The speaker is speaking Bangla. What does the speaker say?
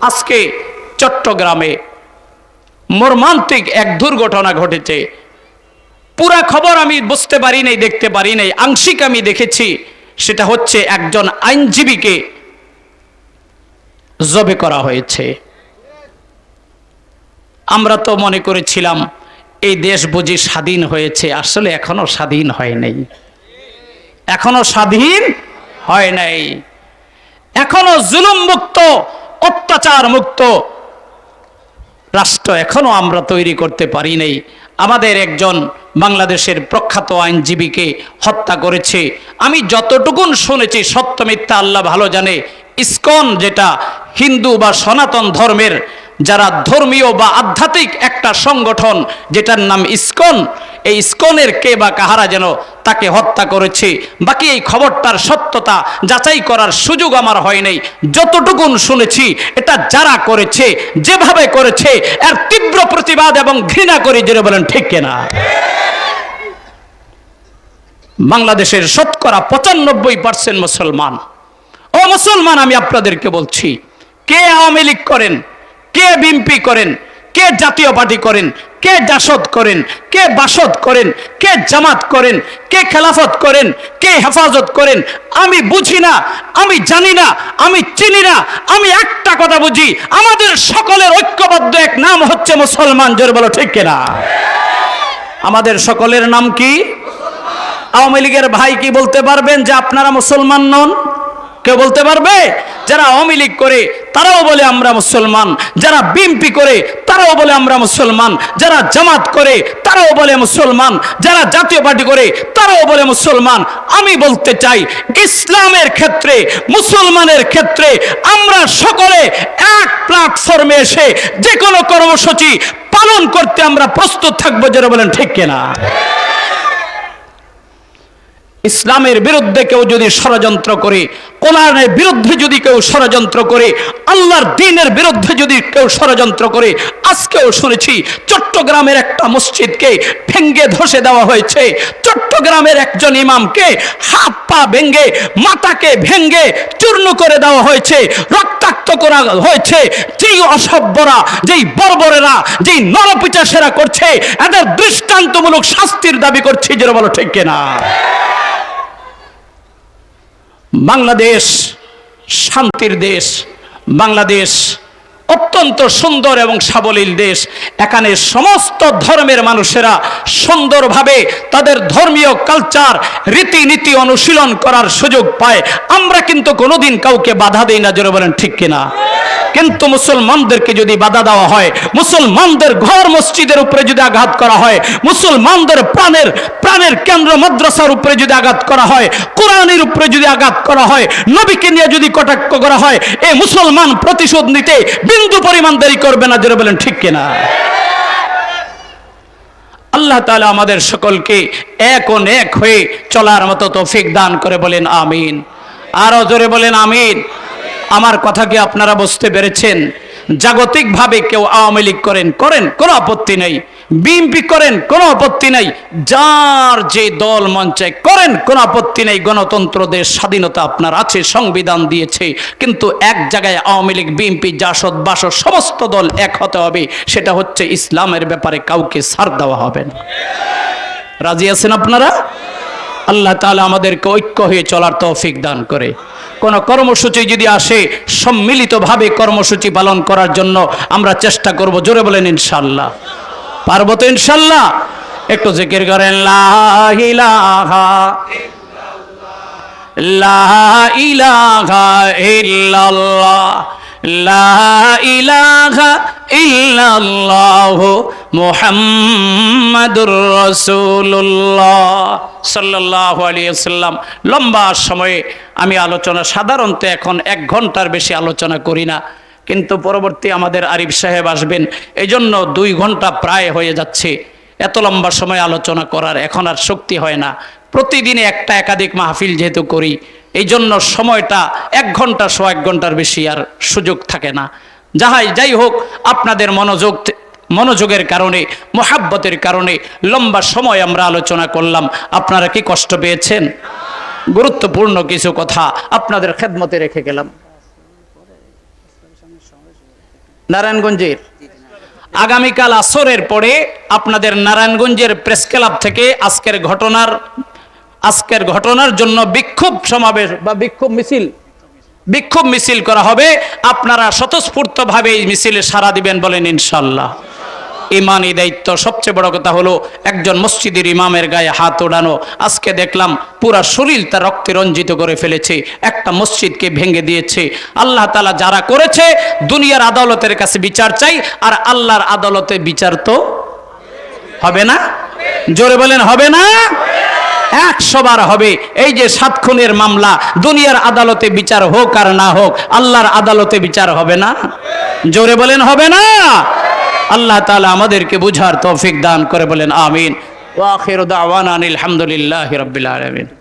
আজকে চট্টগ্রামে মর্মান্তিক এক দুর্ঘটনা ঘটেছে। পুরা খবর আমি বুঝতে পারি নাই, দেখতে পারি নাই। আংশিক আমি দেখেছি, সেটা হচ্ছে একজন আইনজীবীকে জবে করা হয়েছে। আমরা তো মনে করেছিলাম, এই দেশ বুঝি স্বাধীন হয়েছে, আসলে এখনও স্বাধীন হয় নাই। এখনও স্বাধীন হয় নাই। এখনও জুলুম মুক্ত অত্যাচার মুক্ত রাষ্ট্র এখনও আমরা তৈরি করতে পারি নাই। আমাদের একজন বাংলাদেশের প্রখ্যাত আইনজীবীকে হত্যা করেছে। আমি যতটুকুন শুনেছি, সত্য মিথ্যা আল্লাহ ভালো জানে, ইসকন যেটা হিন্দু বা সনাতন ধর্মের যারা ধর্মীয় বা আধ্যাত্মিক একটা সংগঠন, যেটার নাম ইস্কন, এই ইস্কনের কে বা কাহারা যেন তাকে হত্যা করেছে, বাকি এই খবরটার সত্যতা যাচাই করার সুযোগ আমার হয় নাই। যতটুকুন শুনেছি, এটা যারা করেছে, যেভাবে করেছে, এর তীব্র প্রতিবাদ এবং ঘৃণা করে জেনে বলেন, ঠিক কেনা? বাংলাদেশের শতকরা পঁচানব্বই পার্সেন্ট মুসলমান। ও মুসলমান, আমি আপনাদেরকে বলছি, কে আওয়ামী লীগ করেন? কে বিএনপি করেন? কে জাতীয় পার্টি করেন? কে জাসদ করেন? কে বাসদ করেন? কে জামাত করেন? কে খেলাফত করেন? কে হেফাজত করেন? আমি বুঝি না, আমি জানি না, আমি চিনি না, আমি একটা কথা বুঝি, আমাদের সকলের ঐক্যবদ্ধ এক নাম হচ্ছে মুসলমান, জোর বলো ঠিক কিনা? আমাদের সকলের নাম কি? আওয়ামী লীগের ভাই কি বলতে পারবেন যে আপনারা মুসলমান নন? কেউ বলতে পারবে? যারা আওয়ামী লীগ করে, তারাও বলে আমরা মুসলমান। যারা বিএনপি করে, তারাও বলে আমরা মুসলমান। যারা জামাত করে, তারাও বলে মুসলমান। যারা জাতীয় পার্টি করে, তারাও বলে মুসলমান। আমি বলতে চাই, ইসলামের ক্ষেত্রে, মুসলমানের ক্ষেত্রে আমরা সকলে এক প্ল্যাটফর্মে এসে যে কোনো কর্মসূচি পালন করতে আমরা প্রস্তুত থাকব যারা বলেন ঠিক কিনা। ইসলামের বিরুদ্ধে কেউ যদি ষড়যন্ত্র করে, কোরআনের বিরুদ্ধে যদি কেউ ষড়যন্ত্র করে, আল্লাহর দিনের বিরুদ্ধে যদি কেউ ষড়যন্ত্র করে, আজকেও শুনেছি চট্টগ্রামের একটা মসজিদকে ভেঙ্গে ধসে দেওয়া হয়েছে। চট্টগ্রামের একজন ইমামকে হাত পা ভেঙ্গে মাথাকে ভেঙ্গে চূর্ণ করে দেওয়া হয়েছে, রক্তাক্ত করা হয়েছে। যেই অসভ্যরা, যেই বর্বরেরা, যেই নরপিচাসেরা করছে, এদের দৃষ্টান্তমূলক শাস্তির দাবি করছি যেটা বলো ঠিক কিনা। বাংলাদেশ শান্তির দেশ, বাংলাদেশ অত্যন্ত সুন্দর এবং সাবলীল দেশ। এখানে সমস্ত ধর্মের মানুষেরা সুন্দরভাবে তাদের ধর্মীয় কালচার, রীতিনীতি অনুশীলন করার সুযোগ পায়। আমরা কিন্তু কোনোদিন কাউকে বাধা দিই না, জোরে বলেন, ঠিক কিনা? কিন্তু মুসলমানদেরকে যদি বাধা দেওয়া হয়, মুসলমানদের ঘর মসজিদের উপরে যদি আঘাত করা হয়, মুসলমানদের প্রাণের প্রাণের কেন্দ্র মাদ্রাসার উপরে যদি আঘাত করা হয়, কোরআনের উপরে যদি আঘাত করা হয়, নবীকে নিয়ে যদি কটাক্ষ করা হয় এই মুসলমান প্রতিশোধ নিতে বিন্দু পরিমাণ দেরি করবে না, জোরে বলেন, ঠিক কিনা? আল্লাহ তাআলা আমাদের সকলকে এক ও এক হয়ে চলার মতো তৌফিক দান করে বলেন, আমিন। আরও জোরে বলেন, আমিন। আমার কথা কি আপনারা বুঝতে পেরেছেন? জাগতিকভাবে কেউ আওয়ামী লীগ করেন করেন, কোনো আপত্তি নেই। বিএনপি করেন, কোনো আপত্তি নেই। যার যে দল মঞ্চে করেন, কোনো আপত্তি নেই। গণতন্ত্র দেশ, স্বাধীনতা আপনার আছে, সংবিধান দিয়েছে। কিন্তু এক জায়গায় আওয়ামী লীগ, বিএনপি, জাসদ, বাসদ, সমস্ত দল এক হতে হবে। সেটা হচ্ছে ইসলামের ব্যাপারে কাউকে ছাড় দেওয়া হবে না। রাজি আছেন আপনারা? আল্লাহ তাআলা আমাদেরকে ঐক্য হয়ে চলার তৌফিক দান করে। কোন কর্মসূচি যদি আসে, সম্মিলিতভাবে কর্মসূচি পালন করার জন্য আমরা চেষ্টা করব। জোরে বলেন, ইনশাল্লাহ। পারব তো, ইনশাল্লাহ? একটু জিকির করেন লাহা ইলাহা ইল্লাল্লাহ। ওয়াসাল্লাম। লম্বা সময়ে আমি আলোচনা সাধারণত এখন এক ঘণ্টার বেশি আলোচনা করি না। কিন্তু পরবর্তী আমাদের আরিফ সাহেব আসবেন এই জন্য দুই ঘণ্টা প্রায় হয়ে যাচ্ছে। এত লম্বা সময় আলোচনা করার এখন আর শক্তি হয় না। প্রতিদিনে একটা একাধিক মাহফিল যেহেতু করি এই জন্য সময়টা এক ঘণ্টা শো এক ঘণ্টার বেশি আর সুযোগ থাকে না। যাহাই যাই হোক, আপনাদের মনোযোগ মনোযোগের কারণে, মোহাব্বতের কারণে লম্বা সময় আমরা আলোচনা করলাম। আপনারা কি কষ্ট পেয়েছেন? গুরুত্বপূর্ণ কিছু কথা আপনাদের খেদমতে রেখে গেলাম। নারায়ণগঞ্জের। আগামীকাল আসরের পরে আপনাদের নারায়ণগঞ্জের প্রেস ক্লাব থেকে আজকের ঘটনার আজকের ঘটনার জন্য বিক্ষোভ সমাবেশ বা বিক্ষোভ মিছিল। বিক্ষোভ মিছিল করা হবে। আপনারা স্বতঃস্ফূর্তভাবে এই মিছিলে সারা দিবেন বলেন ইনশাল্লাহ। ইমানি দায়িত্ব। সবচেয়ে বড় কথা হলো, একজন মসজিদের ইমামের গায়ে হাত ওড়ানো। আজকে দেখলাম পুরা শরীর তার রক্তে রঞ্জিত করে ফেলেছে। একটা মসজিদকে ভেঙে দিয়েছে। আল্লাহ তালা যারা করেছে, দুনিয়ার আদালতের কাছে বিচার চাই। আর আল্লাহর আদালতে বিচার তো হবে না? জোরে বলেন, হবে না? একশো বার হবে। এই যে সাত খুনের মামলা, দুনিয়ার আদালতে বিচার হোক আর না হোক, আল্লাহর আদালতে বিচার হবে না? জোরে বলেন, হবে না? আল্লাহ তালা আমাদেরকে বুঝার তৌফিক দান করে বলেন, আমিন। ওয়াখির আনিল আলহামদুলিল্লাহ রাব্বিল আলামিন।